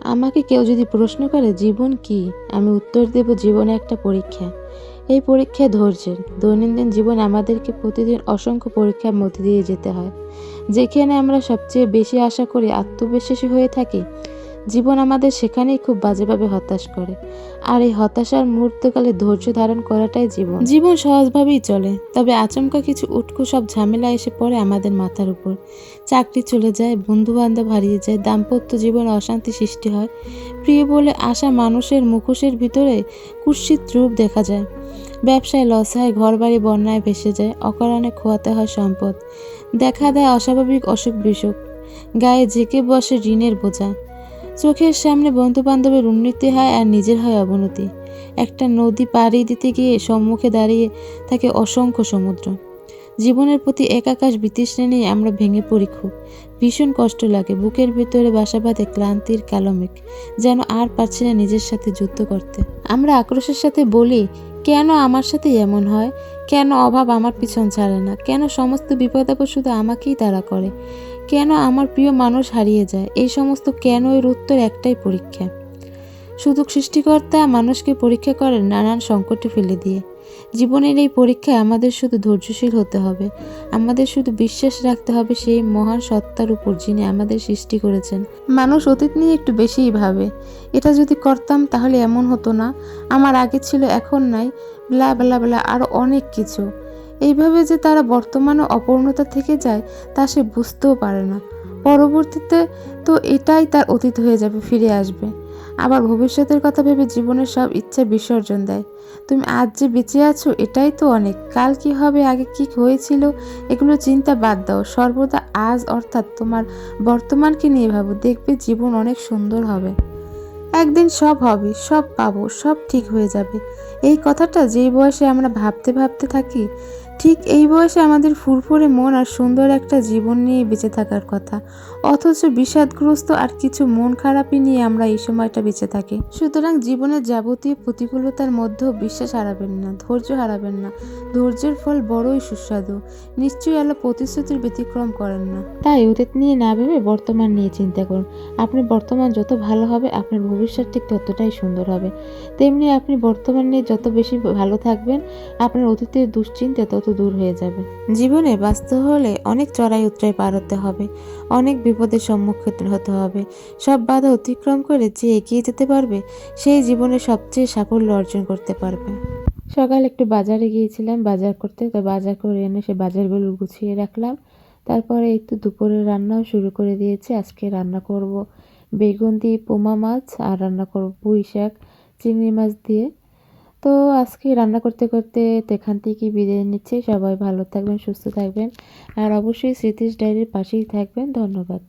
আমাকে কেউ যদি প্রশ্ন করে, জীবন কি? আমি উত্তর দেব, জীবনে একটা পরীক্ষা। এই পরীক্ষা ধৈর্যের। দৈনন্দিন জীবন আমাদেরকে প্রতিদিন অসংখ্য পরীক্ষার মধ্যে দিয়ে যেতে হয়। যেখানে আমরা সবচেয়ে বেশি আশা করি আত্মবিশ্বাসী হয়ে থাকি জীবন আমাদের সেখানেই খুব বাজেভাবে হতাশ করে। আর এই হতাশার মুহূর্তকালে ধৈর্য ধারণ করাটাই জীবন। জীবন সহজভাবেই চলে, তবে আচমকা কিছু উটকু সব ঝামেলা এসে পড়ে আমাদের মাথার উপর। চাকরি চলে যায় বন্ধু বান্ধব হারিয়ে যায়, দাম্পত্য জীবনে অশান্তি সৃষ্টি হয়। প্রিয় বলে আসা মানুষের মুখোশের ভিতরে কুৎসিত রূপ দেখা যায়। ব্যবসায় লস হয়, ঘরবাড়ি বন্যায় ভেসে যায়, অকারণে খোয়াতে হয় সম্পদ। দেখা দেয় অস্বাভাবিক অসুখ বিসুখ গায়ে জেকে বসে ঋণের বোঝা। চোখের সামনে বন্ধু বান্ধবের উন্নতি হয় আর নিজের হয় অবনতি। একটা নদী পাড়ি দিতে গিয়ে সম্মুখে দাঁড়িয়ে থাকে অসংখ্য সমুদ্র। জীবনের প্রতি এক আকাশ বিতৃষ্ণা নিয়ে আমরা ভেঙে পড়ি খুব। ভীষণ কষ্ট লাগে, বুকের ভেতরে বাসা বাঁধে ক্লান্তির কালমেঘ, যেন আর পারছি না নিজের সাথে যুদ্ধ করতে। আমরা আক্রোশের সাথে বলি, কেন আমার সাথে এমন হয়? কেন অভাব আমার পিছন ছাড়ে না? কেন সমস্ত বিপদ আপদ শুধু আমাকেই তারা করে? কেন আমার প্রিয় মানুষ হারিয়ে যায়? এই সমস্ত কেন এর উত্তর একটাই পরীক্ষা। শুধু সৃষ্টিকর্তা মানুষকে পরীক্ষা করেন নানান সংকটে ফেলে দিয়ে। জীবনের এই পরীক্ষায় আমাদের শুধু ধৈর্যশীল হতে হবে। আমাদের শুধু বিশ্বাস রাখতে হবে সেই মহান সত্তার উপর যিনি আমাদের সৃষ্টি করেছেন। মানুষ অতীত নিয়ে একটু বেশিই ভাবে। এটা যদি করতাম তাহলে এমন হতো না। আমার আগে ছিল, এখন নাই। ব্লা ব্লা ব্লা আরও অনেক কিছু। এইভাবে যে তারা বর্তমানে অপূর্ণতা থেকে যায়, তা সে বুঝতেও পারে না। পরবর্তীতে তো এটাই তার অতীত হয়ে যাবে, ফিরে আসবে। আবার ভবিষ্যতের কথা ভেবে জীবনের সব ইচ্ছা বিসর্জন দেয়। তুমি আজ যে বেঁচে আছো, এটাই তো অনেক। কাল কি হবে, আগে কি হয়েছিল, এগুলো চিন্তা বাদ দাও। সর্বদা আজ অর্থাৎ তোমার বর্তমানকে নিয়ে ভাবো। দেখবে জীবন অনেক সুন্দর হবে। একদিন সব হবে, সব পাবো, সব ঠিক হয়ে যাবে। এই কথাটা যেই বয়সে আমরা ভাবতে ভাবতে থাকি, ঠিক এই বয়সে আমাদের ফুরফুরে মন আর সুন্দর একটা জীবন নিয়ে বেঁচে থাকার কথা। অথচ বিষাদগ্রস্ত আর কিছু মন খারাপই নিয়ে আমরা এই সময়টা বেঁচে থাকি। সুতরাং জীবনের যাবতীয় প্রতিকূলতার মধ্যেও বিশ্বাস হারাবেন না, ধৈর্য হারাবেন না। ধৈর্যের ফল বড়ই সুস্বাদু, নিশ্চয়ই আল্লাহ প্রতিশ্রুতির ব্যতিক্রম করেন না। তাই অতীত নিয়ে না ভেবে বর্তমান নিয়ে চিন্তা করুন। আপনার বর্তমান যত ভালো হবে, আপনার ভবিষ্যৎ ঠিক ততটাই সুন্দর হবে। তেমনি আপনি বর্তমানে যত বেশি ভালো থাকবেন, আপনার অতীতের দুশ্চিন্তা তত দূর হয়ে যাবে। জীবনে বাঁচতে হলে অনেক চড়াই উতরাই পার হতে হবে, অনেক বিপদের সম্মুখীন হতে হবে। সব বাধা অতিক্রম করে যে এগিয়ে যেতে পারবে সেই জীবনে সবচেয়ে সাফল্য অর্জন করতে পারবে। সকাল একটু বাজারে গিয়েছিলাম, বাজার করতে, তো বাজার করে এনে সে বাজারগুলো গুছিয়ে রাখলাম। তারপরে একটু দুপুরে রান্নাও শুরু করে দিয়েছি, আজকে রান্না করব। বেগুন দিয়ে পোমা মাছ আর রান্না করব পুঁই শাক, চিংড়ি মাছ দিয়ে। তো আজকে রান্না করতে করতে এখান থেকে বিদায় নিচ্ছে। সবাই ভালো থাকবেন, সুস্থ থাকবেন। আর অবশ্যই স্মৃতিশ ডায়েরির পাশেই থাকবেন। ধন্যবাদ।